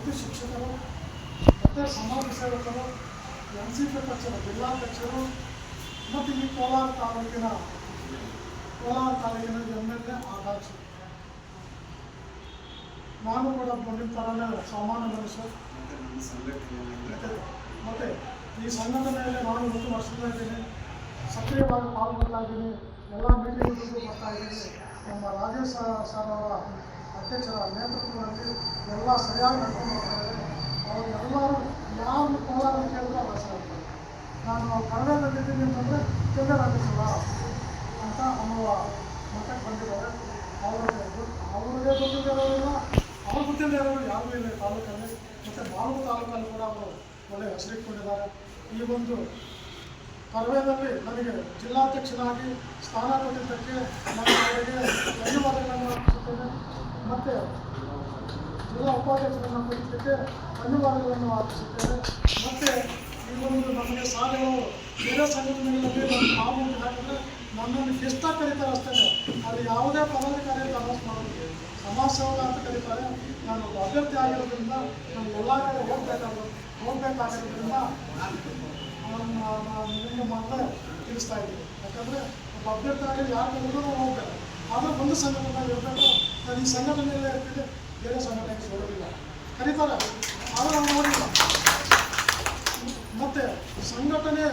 ಮತ್ತು ಶಿಕ್ಷಕರು ಮತ್ತು ಸಮಾಜ ಸೇವಕರು ಎನ್ ಸಿ ಪಿ ಪಕ್ಷದ ಜಿಲ್ಲಾಧ್ಯಕ್ಷರು ಮತ್ತು ಈ ಕೋಲಾರ ತಾಲೂಕಿನ ಕೋಲಾರ ತಾಲೂಕಿನ ಎಂ ಎಲ್ ಎ ಆಕಾಂಕ್ಷಿ ನಾನು ಕೂಡ ನಿಮ್ಮ ಥರನೇ ಸಾಮಾನ್ಯ ಮನುಷ್ಯ ಮತ್ತೆ ಮತ್ತು ಈ ಸಂಘಟನೆಯಲ್ಲಿ ನಾನು ಒಂದು ವರ್ಷದ ಇದ್ದೀನಿ. ಸಕ್ರಿಯವಾಗಿ ಪಾಲ್ಗೊಳ್ತಾ ಇದ್ದೀನಿ. ಎಲ್ಲ ಮೀಟಿಂಗ್ಗಳಿಗೂ ಬರ್ತಾ ಇದ್ದೀನಿ. ನಮ್ಮ ರಾಜೇಶ್ ಸರ್ ಅವರ ಅಧ್ಯಕ್ಷರ ನೇತೃತ್ವದಲ್ಲಿ ಎಲ್ಲ ಸರಿಯಾಗಿ ನಡ್ಕೊಂಡು ಹೋಗ್ತಾರೆ ಇದೆ ಅವರು ಎಲ್ಲರೂ ಯಾರು ಕೋಲಾರ ಕೇಳಿದ್ರೆ ಅವರ ಹೇಳ್ತಾರೆ. ನಾನು ಕನ್ನಡದಲ್ಲಿದ್ದೀನಿ ಅಂತಂದರೆ ಚಂದ್ರ ಅಧ್ಯಕ್ಷರ ಅಂತ ಅನ್ನುವ ಮಟ್ಟಕ್ಕೆ ಬಂದಿದ್ದಾರೆ. ಅವರಿಗೆ ಅವ್ರಿಗೆ ಗೊತ್ತಿರೋದಿಲ್ಲ ಅವ್ರು ಗೊತ್ತಿಲ್ಲದೆ ಇರೋರು ಯಾರಿಗೂ ಇಲ್ಲ ತಾಲೂಕಲ್ಲಿ. ಮತ್ತು ಬಾಲೂರು ತಾಲೂಕಲ್ಲಿ ಕೂಡ ಅವರು ಒಳ್ಳೆಯ ಹೆಸರಿಟ್ಕೊಂಡಿದ್ದಾರೆ ಈ ಒಂದು ಕರ್ವೇದಲ್ಲಿ ನನಗೆ ಜಿಲ್ಲಾಧ್ಯಕ್ಷನಾಗಿ ಸ್ಥಾನ ಕೊಟ್ಟಿದ್ದಕ್ಕೆ ನಾನು ಅವರಿಗೆ ಧನ್ಯವಾದಗಳನ್ನು ಮತ್ತು ಜಿಲ್ಲಾ ಉಪಾಧ್ಯಕ್ಷರನ್ನು ಕೊಟ್ಟಿದ್ದಕ್ಕೆ ಧನ್ಯವಾದಗಳನ್ನು ಅರ್ಪಿಸುತ್ತೇನೆ ಮತ್ತು ಈ ಒಂದು ನಮಗೆ ಸಾಲಗಳು ಬೇರೆ ಸಂಘಟನೆಗಳಲ್ಲಿ ನಮ್ಮ ನಾವು ಹಾಕಿದ್ರೆ ನನ್ನನ್ನು ಗೆಸ್ಟಾಗಿ ಕರೀತಾರೆ ಅಷ್ಟೇ ಅಲ್ಲಿ ಯಾವುದೇ ಪದಾಧಿಕಾರಿ ಅನೌನ್ಸ್ ಮಾಡೋದು ಸಮಾಜ ಸೇವಕ ಅಂತ ಕರೀತಾರೆ. ನಾನು ಅಭ್ಯರ್ಥಿ ಆಗಿರೋದ್ರಿಂದ ನಾನು ಎಲ್ಲ ಕಡೆ ಹೋಗ್ಬೇಕಾದ್ರು ಹೋಗ್ಬೇಕಾಗಿರೋದ್ರಿಂದ ನಿಮಗೆ ಮಾತ್ರ ತಿಳಿಸ್ತಾ ಇದ್ದೀನಿ. ಯಾಕಂದರೆ ಒಬ್ಬ ಅಭ್ಯರ್ಥಿ ಆಗಿ ಯಾರು ಹೋಗ್ಬೇಕು. ಆದರೆ ಒಂದು ಸಂಘಟನೆ ಇರಬೇಕು ನಾನು ಈ ಸಂಘಟನೆಯಲ್ಲೇ ಇರ್ತಿದ್ದೆ ಬೇರೆ ಸಂಘಟನೆಗೆ ಸೇರೋದಿಲ್ಲ. ಕರೀತಾರೆ, ಆದರೆ ನಾವು ನೋಡಿಲ್ಲ. ಮತ್ತು ಸಂಘಟನೆ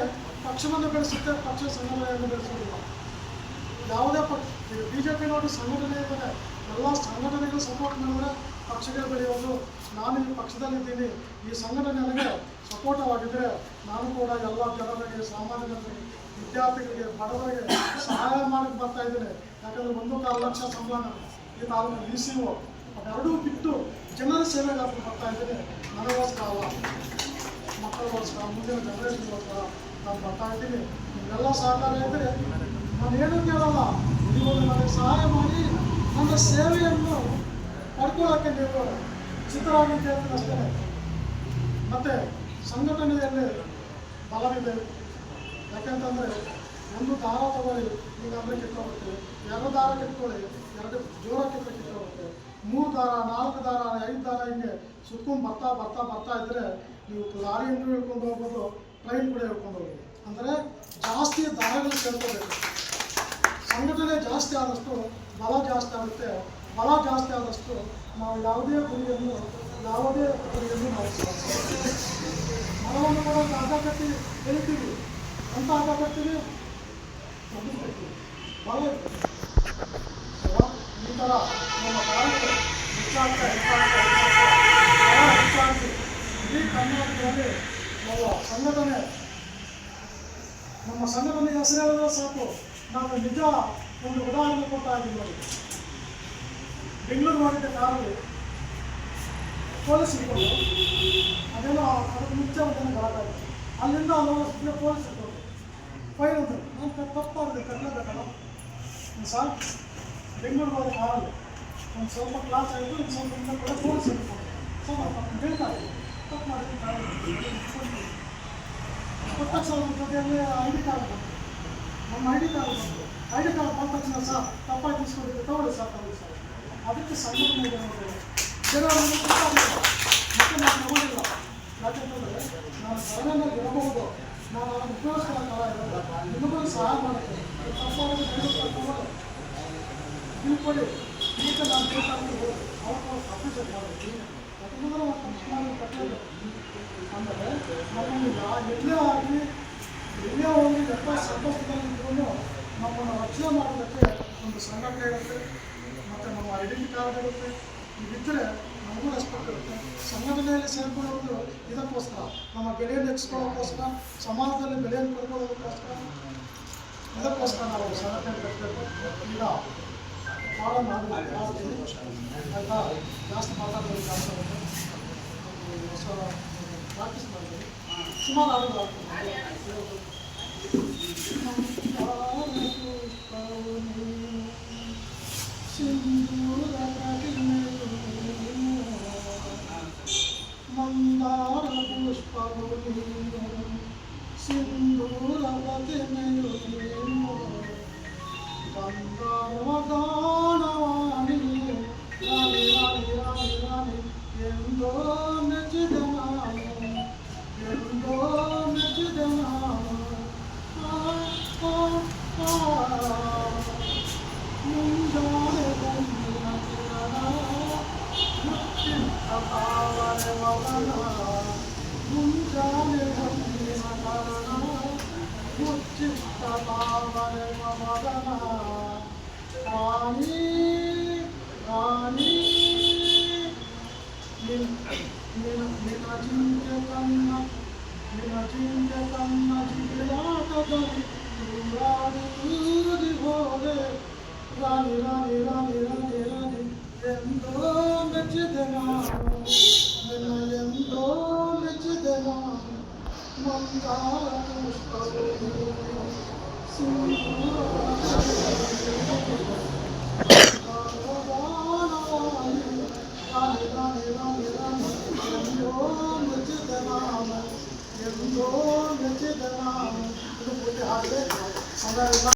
ಪಕ್ಷವನ್ನು ಬೆಳೆಸುತ್ತೆ, ಪಕ್ಷ ಸಂಘಟನೆಯನ್ನು ಬೆಳೆಸೋದಿಲ್ಲ. ಯಾವುದೇ ಪಕ್ಷ ಬಿ ಜೆ ಪಿ ನೋಡಿ ಸಂಘಟನೆ ಇದ್ದಾರೆ, ಎಲ್ಲ ಸಂಘಟನೆಗಳು ಸಪೋರ್ಟ್ ಮಾಡಿದ್ರೆ ಪಕ್ಷಗಳು ಬೆಳೆಯೋದು. ನಾನು ಈ ಪಕ್ಷದಲ್ಲಿದ್ದೀನಿ, ಈ ಸಂಘಟನೆ ನನಗೆ ಸಪೋರ್ಟವಾಗಿದ್ದರೆ ನಾನು ಕೂಡ ಎಲ್ಲ ಜನರಿಗೆ ಸಾಮಾನ್ಯರಿಗೆ ವಿದ್ಯಾರ್ಥಿಗಳಿಗೆ ಬಡವರಿಗೆ ಸಹಾಯ ಮಾಡಕ್ಕೆ ಬರ್ತಾ ಇದ್ದೇನೆ. ಯಾಕಂದ್ರೆ ಒಂದು ಕಾಲು ಲಕ್ಷ ಸಂಬಳ ಈ ತಾಲೂಕು ಡಿ ಸಿ ಒ ಎರಡೂ ಬಿಟ್ಟು ಜನರ ಸೇವೆಗಾಗಿ ಬರ್ತಾ ಇದ್ದೇನೆ. ನನಗೋಸ್ಕರ ಮಕ್ಕಳಿಗೋಸ್ಕರ ಮುಂದಿನ ಜನರೇಷನ್ಗೋಸ್ಕರ ನಾನು ಬರ್ತಾ ಇದ್ದೀನಿ. ಇವೆಲ್ಲ ಸಹಕಾರ ಇದ್ದರೆ ನಾನು ಏನು ಕೇಳಲ್ಲ. ನೀವು ನನಗೆ ಸಹಾಯ ಮಾಡಿ ನನ್ನ ಸೇವೆಯನ್ನು ಪಡ್ಕೊಳ್ಳೋಕ್ಕೆ ನೀವು ಸಿದ್ಧರಾಗಿ ಕೇಳ್ತೀನಿ ಅಷ್ಟೇ ಮತ್ತು ಸಂಘಟನೆಯಲ್ಲಿ ಬಲವಿದೆ. ಯಾಕೆಂತಂದರೆ ಒಂದು ದಾರ ತಗೊಳ್ಳಿ ಈಗ ಅಂದರೆ ಕಿತ್ತೋಗುತ್ತೆ ಎರಡು ದಾರ ಕಿತ್ಕೊಳ್ಳಿ, ಎರಡು ಜೋರ ಕಿತ್ತ ಕಿತ್ತೋಗುತ್ತೆ ಮೂರು ದಾರ, ನಾಲ್ಕು ದಾರ, ಐದು ದಾರ ಹಿಂಗೆ ಸುತ್ಕೊಂಡು ಬರ್ತಾ ಬರ್ತಾ ಬರ್ತಾ ಇದ್ದರೆ ನೀವು ಲಾರಿಯನ್ನು ಹಿಡ್ಕೊಂಡು ಹೋಗ್ಬೋದು ಟ್ರೈನ್ ಕೂಡ ಹಿಡ್ಕೊಂಡು ಹೋಗ್ಬೋದು. ಅಂದರೆ ಜಾಸ್ತಿ ದಾರಗಳು ಸೇರ್ಕೋಬೇಕು ಸಂಘಟನೆ ಜಾಸ್ತಿ ಆದಷ್ಟು ಬಲ ಜಾಸ್ತಿ ಆಗುತ್ತೆ. ಬಲ ಜಾಸ್ತಿ ಆದಷ್ಟು ನಾವು ಯಾವುದೇ ಗುರಿಯನ್ನು ಯಾವುದೇ ಗುರಿಯನ್ನು ನಾವು ಮನವನ್ನು ಕೂಡ ಒಂದು ಹೇಳ್ತೀವಿ ಅಂತ ಇರ್ತದೆ. ಅಲ್ವಾ? ಈ ಥರ ನಮ್ಮ ಕಾಲಕ್ಕೆ ಹೆಚ್ಚಾಗ್ತಾ ಹೆಚ್ಚಾಗ್ತಾ ಹೆಚ್ಚಾಗ್ತಾ ಇಡೀ ಕರ್ನಾಟಕದಲ್ಲಿ ನಮ್ಮ ಸಂಘಟನೆ ನಮ್ಮ ಸಂಘಟನೆ ಹೆಸರು ಸಾಕು ನಾವು ನಿಜ ಒಂದು ಉದಾಹರಣೆ ಇದ್ದೀವಿ ನೋಡಿ ಬೆಂಗಳೂರು ಮಾಡಿದ್ದ ಕಾರಲ್ಲಿ ಪೊಲೀಸ್ ಇಟ್ಕೊಂಡು ಅದೇನೋ ಅದಕ್ಕೆ ಮುಂಚೆ ಗಲಾಟೆ ಆಯ್ತು ಅಲ್ಲಿಂದ ಅಲ್ಲಿ ಪೊಲೀಸ್ ಫೈನ್ ಅಂದರು ನಾನು ತಪ್ಪಾಗಿದೆ ಕಟ್ಟಲೇಬೇಕಲ್ಲ ಸರ್ ಬೆಂಗಳೂರು ಹೋದ ಕಾರಲ್ಲಿ ಒಂದು ಸ್ವಲ್ಪ ಕ್ಲಾಸ್ ಆಯಿತು ಒಂದು ಸ್ವಲ್ಪ ಇಂದ ಕೂಡ ಪೊಲೀಸ್ ಇಟ್ಕೊಂಡು ಸೊ ನಾನು ಹೇಳ್ತಾರೆ ತಪ್ಪು ಮಾಡಿದ್ದೀನಿ ಕಾರಲ್ಲಿ ಕೊಟ್ಟ ತಕ್ಷಣ ನಮ್ಮ ಜೊತೆಯಲ್ಲಿ ಐ ಕಾರ್ಡ್ ಬಂತು. ನಮ್ಮ ಐಡಿ ಡಿ ಕಾರ್ಡ್ ಬಂತು. ಐ ಕಾರ್ಡ್ ಬಂದ ತಕ್ಷಣ ಸರ್ ತಪ್ಪಾಗಿ ಇಸ್ಕೊಂಡಿದ್ದೆ ತಗೊಳ್ಳಿ ಸರ್ ತಗೊಳ್ಳಿ ಸರ್ ಅದಕ್ಕೆ ಸಂಘಟನೆ ಇದೆ ನೋಡಿದ್ರೆ ಗೊತ್ತಾಗಲಿಲ್ಲ ಮತ್ತೆ ನಾನು ತಗೊಂಡಿಲ್ಲ ಯಾಕೆಂತಂದರೆ ನಾನು ಸರಣೆಯಲ್ಲಿ ಇರಬಹುದು ನಾನು ಅದನ್ನು ಉಪಯೋಗಿಸ್ಕೊಳ್ಳೋ ಕಾಲ ಇರೋಲ್ಲ ನಿಮಗೂ ಸಹಾಯ ಮಾಡುತ್ತೆ ತಿಳ್ಕೊಳ್ಳಿ ಈಗ ನಾನು ಬೇಕಾಗಿ ಅವ್ರ ಅಪ್ರಿಷಿಯೇಟ್ ಮಾಡಬೇಕು ಯಾಕಂದ್ರೆ ಒಂದು ಮುಖ್ಯವಾಗಿ ಕಟ್ಟಲೇಬೇಕು ಅಂದರೆ ನಮ್ಮನ್ನು ಎಲ್ಲೇ ಆಗಲಿ ಎಲ್ಲೇ ಹೋಗಿ ಎಲ್ಲ ಸಂಕಷ್ಟದಲ್ಲಿ ಇದ್ರೂ ನಮ್ಮನ್ನು ರಕ್ಷಣೆ ಮಾಡೋದಕ್ಕೆ ಒಂದು ಸಂಘಟನೆ ಇರುತ್ತೆ ಮತ್ತು ನಮ್ಮ ಐಡೆಂಟಿ ಕಾರ್ಡ್ ಇರುತ್ತೆ ಇದಿದ್ದರೆ ನಮಗೂ ರೆಸ್ಪೆಕ್ಟ್ ಇರುತ್ತೆ ಸಂಘಟನೆಯಲ್ಲಿ ಸೇರ್ಕೊಳ್ಳೋದು ಇದಕ್ಕೋಸ್ಕರ. ನಮ್ಮ ಬೆಲೆಯನ್ನು ಹೆಚ್ಚಿಸ್ಕೊಳ್ಳೋಕ್ಕೋಸ್ಕರ, ಸಮಾಜದಲ್ಲಿ ಬೆಲೆಯನ್ನು ಪಡ್ಕೊಳ್ಳೋದಕ್ಕೋಸ್ಕರ. ಇದಕ್ಕೋಸ್ಕರ ನಾವು ಸಂಘಟನೆ ಕಟ್ಟಬೇಕು ಈಗ ಭಾಳ ಮಾಡಿ ಆಯಿತಾ? ಜಾಸ್ತಿ ಮಾತಾಡೋದು ಜಾಸ್ತಿ ಹೊಸ ಪ್ರಾಕ್ಟೀಸ್ ಮಾಡಿದ್ದೀನಿ ಸುಮಾರು ಹಾಡುಗಳು ಆಗ್ತದೆ. ಮಂದಾರ പുഷ്പഭൂമിയോ സിന്ദൂരവതിനയോ ഗംഗാവതാര Oh. আমরা